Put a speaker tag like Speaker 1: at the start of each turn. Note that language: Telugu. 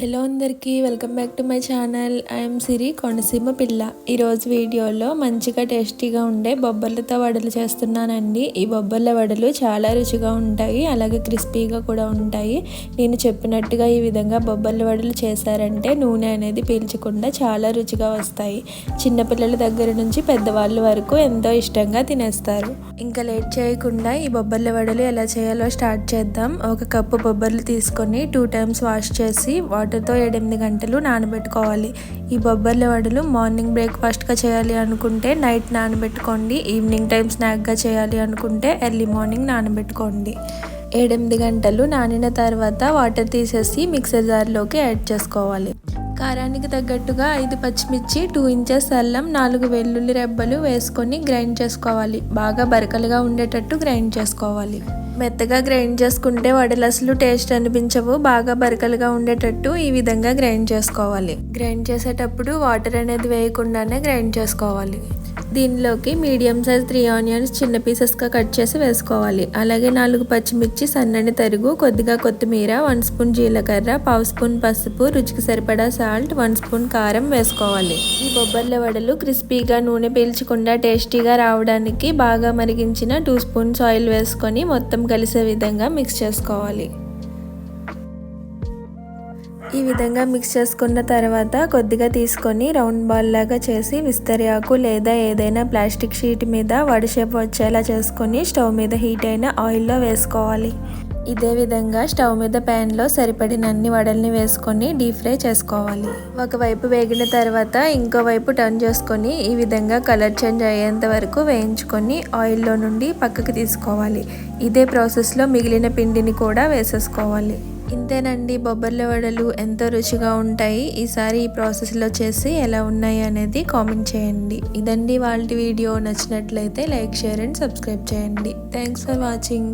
Speaker 1: హలో అందరికీ welcome back to my channel I'm Siri Konaseema పిల్ల. ఈరోజు వీడియోలో మంచిగా టేస్టీగా ఉండే బొబ్బర్లతో వడలు చేస్తున్నానండి. ఈ బొబ్బర్ల వడలు చాలా రుచిగా ఉంటాయి అలాగే క్రిస్పీగా కూడా ఉంటాయి. నేను చెప్పినట్టుగా ఈ విధంగా బొబ్బర్ల వడలు చేశారంటే నూనె అనేది పీల్చకుండా చాలా రుచిగా వస్తాయి. చిన్నపిల్లల దగ్గర నుంచి పెద్దవాళ్ళ వరకు ఎంతో ఇష్టంగా తినేస్తారు. ఇంకా లేట్ చేయకుండా ఈ బొబ్బర్ల వడలు ఎలా చేయాలో స్టార్ట్ చేద్దాం. ఒక కప్పు బొబ్బర్లు తీసుకొని టూ టైమ్స్ వాష్ చేసి వాటర్తో ఏడెనిమిది గంటలు నానబెట్టుకోవాలి. ఈ బొబ్బర్ల వడలు మార్నింగ్ బ్రేక్ఫాస్ట్గా చేయాలి అనుకుంటే నైట్ నానబెట్టుకోండి. ఈవినింగ్ టైం స్నాక్గా చేయాలి అనుకుంటే ఎర్లీ మార్నింగ్ నానబెట్టుకోండి. ఏడెనిమిది గంటలు నానిన తర్వాత వాటర్ తీసేసి మిక్సర్ జార్లోకి యాడ్ చేసుకోవాలి. కారానికి తగ్గట్టుగా ఐదు పచ్చిమిర్చి టూ ఇంచెస్ అల్లం నాలుగు వెల్లుల్లి రెబ్బలు వేసుకొని గ్రైండ్ చేసుకోవాలి. బాగా బరకలుగా ఉండేటట్టు గ్రైండ్ చేసుకోవాలి. మెత్తగా గ్రైండ్ చేసుకుంటే వడలు అసలు టేస్ట్ అనిపించవు బాగా బరకలుగా ఉండేటట్టు ఈ విధంగా గ్రైండ్ చేసుకోవాలి. గ్రైండ్ చేసేటప్పుడు వాటర్ అనేది వేయకుండానే గ్రైండ్ చేసుకోవాలి. దీనిలోకి మీడియం సైజ్ త్రీ ఆనియన్స్ చిన్న పీసెస్గా కట్ చేసి వేసుకోవాలి. అలాగే నాలుగు పచ్చిమిర్చి సన్నని తరుగు కొద్దిగా కొత్తిమీర వన్ స్పూన్ జీలకర్ర పావు స్పూన్ పసుపు రుచికి సరిపడా సాల్ట్ వన్ స్పూన్ కారం వేసుకోవాలి. ఈ బొబ్బర్ల వడలు క్రిస్పీగా నూనె పీల్చకుండా టేస్టీగా రావడానికి బాగా మరిగించిన టూ స్పూన్స్ ఆయిల్ వేసుకొని మొత్తం కలిసే విధంగా మిక్స్ చేసుకోవాలి. ఈ విధంగా మిక్స్ చేసుకున్న తర్వాత కొద్దిగా తీసుకొని రౌండ్ బాల్ లాగా చేసి విస్తరి ఆకు లేదా ఏదైనా ప్లాస్టిక్ షీట్ మీద వడిషేప్ వచ్చేలా చేసుకొని స్టవ్ మీద హీట్ అయిన ఆయిల్లో వేసుకోవాలి. ఇదే విధంగా స్టవ్ మీద ప్యాన్లో సరిపడినన్ని వడల్ని వేసుకొని డీప్ ఫ్రై చేసుకోవాలి. ఒకవైపు వేగిన తర్వాత ఇంకో వైపు టర్న్ చేసుకొని ఈ విధంగా కలర్ చేంజ్ అయ్యేంత వరకు వేయించుకొని ఆయిల్లో నుండి పక్కకి తీసుకోవాలి. ఇదే ప్రాసెస్లో మిగిలిన పిండిని కూడా వేసేసుకోవాలి. ఇంతేనండి బొబ్బర్ల వడలు ఎంతో రుచిగా ఉంటాయి. ఈసారి ఈ ప్రాసెస్లో చేసి ఎలా ఉన్నాయి అనేది కామెంట్ చేయండి. ఇదండి వాళ్ళ వీడియో. నచ్చినట్లయితే లైక్ షేర్ అండ్ సబ్స్క్రైబ్ చేయండి. Thanks for watching.